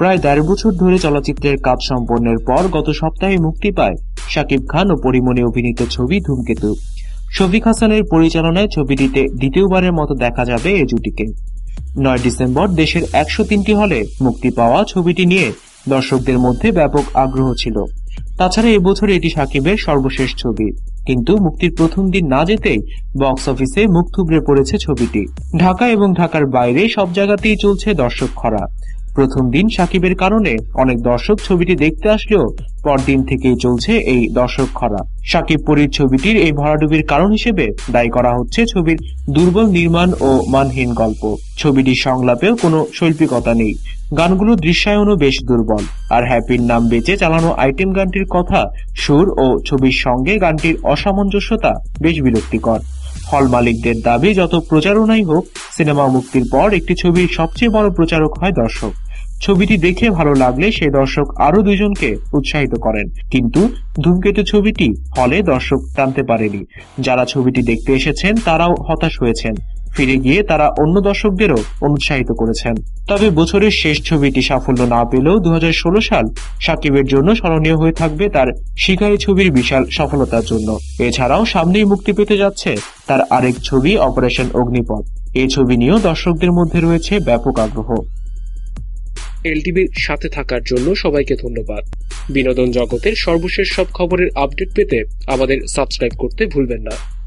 প্রায় দেড় বছর ধরে চলচ্চিত্রের কাজ সম্পন্নের পর গত সপ্তাহে মুক্তি পায় শাকিব খান ও পরিমণি অভিনীত ছবি ধূমকেতু। শফিক হাসানের পরিচালনায় ছবিটিতে দ্বিতীয়বারের মতো দেখা যাবে এই জুটিকে। নয় ডিসেম্বর দেশের একশো তিনটি হলে মুক্তি পাওয়া ছবিটি নিয়ে দর্শকদের মধ্যে ব্যাপক আগ্রহ ছিল। তাছাড়া এবছর এটি সাকিবের সর্বশেষ ছবি। কিন্তু মুক্তির প্রথম দিন না যেতেই বক্স অফিসে মুখ থুবড়ে পড়েছে ছবিটি। ঢাকা এবং ঢাকার বাইরে সব জায়গাতেই চলছে দর্শক খরা। প্রথম দিন সাকিবের কারণে অনেক দর্শক ছবিটি দেখতে আসলেও পরদিন থেকেই চলছে এই দর্শক খরা। সাকিব পরীর ছবিটির এই ভরাডুবির কারণ হিসেবে দায়ী করা হচ্ছে ছবির দুর্বল নির্মাণ ও মানহীন গল্প। ছবিটির সংলাপেও কোনো শৈল্পিকতা নেই। গানগুলো দৃশ্যায়নও বেশ দুর্বল। আর হ্যাপির নাম বেঁচে চালানো আইটেম গানটির কথা সুর ও ছবির সঙ্গে গানটির অসামঞ্জস্যতা বেশ বিরক্তিকর। হল মালিকদের দাবি, যত প্রচারণাই হোক, সিনেমা মুক্তির পর একটি ছবির সবচেয়ে বড় প্রচারক হয় দর্শক। ছবিটি দেখে ভালো লাগলে সে দর্শক আরও দুজনকে উৎসাহিত করেন। কিন্তু ধূমকেতু ছবিটি হলে দর্শক টানতে পারেনি। যারা ছবিটি দেখতে এসেছেন, তারাও হতাশ হয়েছেন। ফিরে গিয়ে তারা অন্য দর্শকদেরও অনুৎসাহিত করেছেন। তবে বছরের শেষ ছবিটি সাফল্য না পেলেও দু হাজার ষোলো সাল সাকিবের জন্য স্মরণীয় হয়ে থাকবে তার শিকারী ছবির বিশাল সফলতার জন্য। এছাড়াও সামনেই মুক্তি পেতে যাচ্ছে তার আরেক ছবি অপারেশন অগ্নিপথ। এই ছবি নিয়েও দর্শকদের মধ্যে রয়েছে ব্যাপক আগ্রহ। এলটিভির সাথে থাকার জন্য সবাইকে ধন্যবাদ। বিনোদন জগতের সর্বশেষ সব খবরের আপডেট পেতে আমাদের সাবস্ক্রাইব করতে ভুলবেন না।